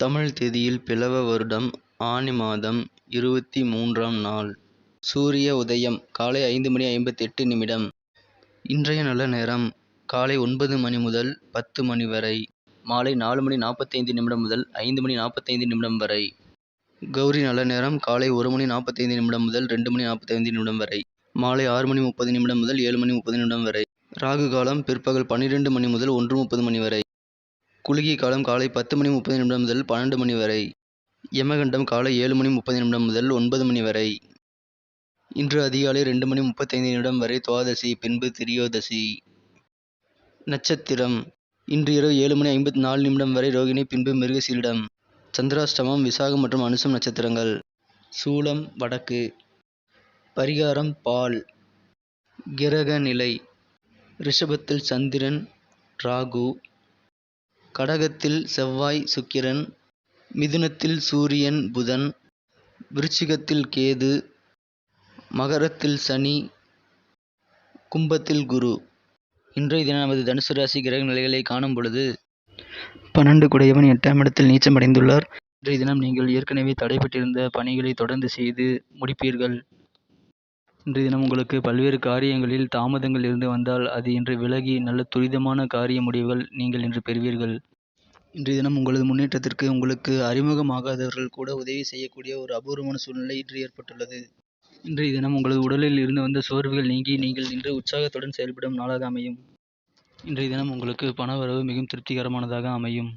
தமிழ் தேதியில் பிலவ வருடம் ஆனி மாதம் இருபத்தி மூன்றாம் நாள். சூரிய உதயம் காலை ஐந்து மணி ஐம்பத்தி எட்டு நிமிடம். இன்றைய நல்ல நேரம் காலை ஒன்பது மணி முதல் பத்து மணி வரை. மாலை நாலு மணி நாற்பத்தைந்து நிமிடம் முதல் ஐந்து மணி நாற்பத்தைந்து நிமிடம் வரை. கௌரி நல்ல நேரம் காலை ஒரு மணி நாற்பத்தைந்து நிமிடம் முதல் ரெண்டு மணி நாற்பத்தைந்து நிமிடம் வரை. மாலை ஆறு மணி முப்பது நிமிடம் முதல் ஏழு மணி முப்பது நிமிடம் வரை. ராகு காலம் பிற்பகல் பன்னிரெண்டு மணி முதல் ஒன்று முப்பது மணி வரை. குளிகை காலம் காலை பத்து மணி முப்பது நிமிடம் முதல் பன்னெண்டு மணி வரை. யமகண்டம் காலை ஏழு மணி முப்பது நிமிடம் முதல் ஒன்பது மணி வரை. இன்று அதிகாலை ரெண்டு மணி முப்பத்தைந்து நிமிடம் வரை துவாதசி பின்பு திரியோதசி. நட்சத்திரம். இன்று இரவு ஏழு மணி ஐம்பத்தி நாலு நிமிடம் வரை ரோகிணி பின்பு மிருகசீரிடம். சந்திராஷ்டமம் விசாகம் மற்றும் அனுசம் நட்சத்திரங்கள். சூலம் வடக்கு. பரிகாரம் பால். கிரக நிலை ரிஷபத்தில் சந்திரன் ராகு. கடகத்தில் செவ்வாய் சுக்கிரன் மிதுனத்தில் சூரியன் புதன் விருச்சிகத்தில் கேது மகரத்தில் சனி கும்பத்தில் குரு. இன்றைய தினம் நமது தனுசு ராசி கிரக நிலைகளை காணும் பொழுது பன்னெண்டு குடையவன் எட்டாம் இடத்தில் நீச்சமடைந்துள்ளார் இன்றைய தினம் நீங்கள் ஏற்கனவே தடைபட்டிருந்த பணிகளை தொடர்ந்து செய்து முடிப்பீர்கள். இன்றைய தினம் உங்களுக்கு பல்வேறு காரியங்களில் தாமதங்கள் இருந்து வந்தால் அது இன்று விலகி நல்ல துரிதமான காரிய முடிவுகள் நீங்கள் இன்று பெறுவீர்கள். இன்றைய தினம் உங்களது முன்னேற்றத்திற்கு உங்களுக்கு அறிமுகமாகாதவர்கள் கூட உதவி செய்யக்கூடிய ஒரு அபூர்வமான சூழ்நிலை இன்று ஏற்பட்டுள்ளது. இன்றைய தினம் உங்களது உடலில் இருந்து வந்த சோர்வுகள் நீங்கி நீங்கள் இன்று உற்சாகத்துடன் செயல்படும் நாளாக அமையும். இன்றைய தினம் உங்களுக்கு பணவரவு மிகவும் திருப்திகரமானதாக அமையும்.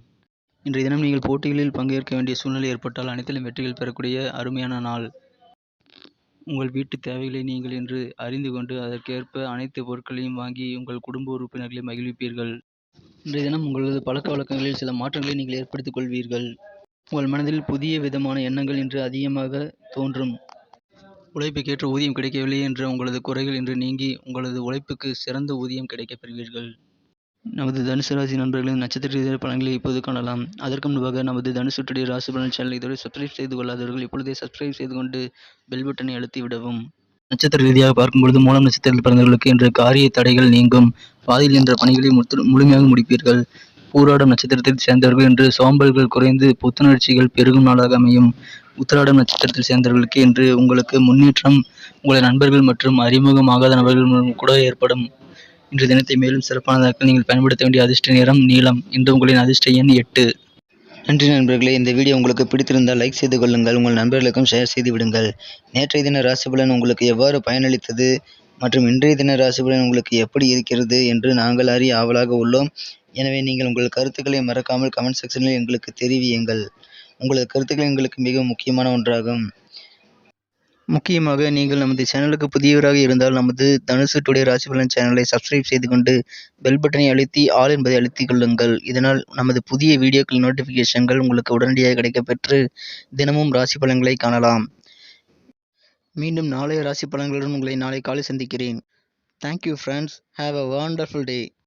இன்றைய தினம் நீங்கள் போட்டிகளில் பங்கேற்க வேண்டிய சூழ்நிலை ஏற்பட்டால் அனைத்திலும் வெற்றிகள் பெறக்கூடிய அருமையான நாள். உங்கள் வீட்டு தேவைகளை நீங்கள் என்று அறிந்து கொண்டு அதற்கேற்ப அனைத்து பொருட்களையும் வாங்கி உங்கள் குடும்ப உறுப்பினர்களை மகிழ்விப்பீர்கள். இன்றைய தினம் உங்களது பழக்க வழக்கங்களில் சில மாற்றங்களை நீங்கள் ஏற்படுத்திக் கொள்வீர்கள். உங்கள் மனதில் புதிய விதமான எண்ணங்கள் இன்று அதிகமாக தோன்றும். உழைப்புக்கேற்ற ஊதியம் கிடைக்கவில்லை என்ற உங்களது குறைகள் இன்று நீங்கி உங்களது உழைப்புக்கு சிறந்த ஊதியம் கிடைக்கப் பெறுவீர்கள். நமது தனுசு ராசி நண்பர்களின் நட்சத்திர ரீதியான பலன்களை இப்போது காணலாம். அதற்கு முன்பாக நமது தனுசு ராசி பலன் சேனல் இதுவரை சப்ஸ்கிரைப் செய்து கொள்ளாதவர்கள் இப்பொழுதே சப்ஸ்கிரைப் செய்து கொண்டு பெல் பட்டனை அழுத்தி விடவும். நட்சத்திர ரீதியாக பார்க்கும்பொழுது மூலம் நட்சத்திரத்தில் பிறந்தவர்களுக்கு இன்று காரிய தடைகள் நீங்கும். பாதியில் என்ற பணிகளை முழுமையாக முடிப்பீர்கள். பூராடம் நட்சத்திரத்தில் சேர்ந்தவர்கள் இன்று சோம்பல்கள் குறைந்து புத்துணர்ச்சிகள் பெருகும் நாளாக அமையும். உத்திராடம் நட்சத்திரத்தில் சேர்ந்தவர்களுக்கு இன்று உங்களுக்கு முன்னேற்றம் உங்களை நண்பர்கள் மற்றும் அறிமுகமாகாத நபர்கள் மூலம் கூட ஏற்படும். இன்று தினத்தை மேலும் சிறப்பானதாக நீங்கள் பயன்படுத்த வேண்டிய அதிர்ஷ்ட நிறம் நீளம் இன்று உங்களின் அதிர்ஷ்ட எண் எட்டு. நன்றி நண்பர்களே இந்த வீடியோ உங்களுக்கு பிடித்திருந்தால் லைக் செய்து கொள்ளுங்கள் உங்கள் நண்பர்களுக்கும் ஷேர் செய்து விடுங்கள். நேற்றைய தின ராசிபலன் உங்களுக்கு எவ்வாறு பயனளித்தது மற்றும் இன்றைய தின ராசிபலன் உங்களுக்கு எப்படி இருக்கிறது என்று நாங்கள் அறிய ஆவலாக உள்ளோம். எனவே நீங்கள் உங்கள் கருத்துக்களை மறக்காமல் கமெண்ட் செக்ஷனில் எங்களுக்கு தெரிவியுங்கள். உங்களது கருத்துக்கள் எங்களுக்கு மிக முக்கியமான ஒன்றாகும். முக்கியமாக நீங்கள் நமது சேனலுக்கு புதியவராக இருந்தால் நமது தனுசு டுடே ராசி பலன் சேனலை சப்ஸ்கிரைப் செய்து கொண்டு பெல் பட்டனை அழுத்தி ஆல் என்பதை அழுத்திக் கொள்ளுங்கள். இதனால் நமது புதிய வீடியோக்கள் நோட்டிஃபிகேஷன்கள் உங்களுக்கு உடனடியாக கிடைக்கப்பெற்று தினமும் ராசி பலன்களை காணலாம். மீண்டும் நாளைய ராசி பலன்களுடன் உங்களை நாளை காலை சந்திக்கிறேன். Thank you friends have a wonderful day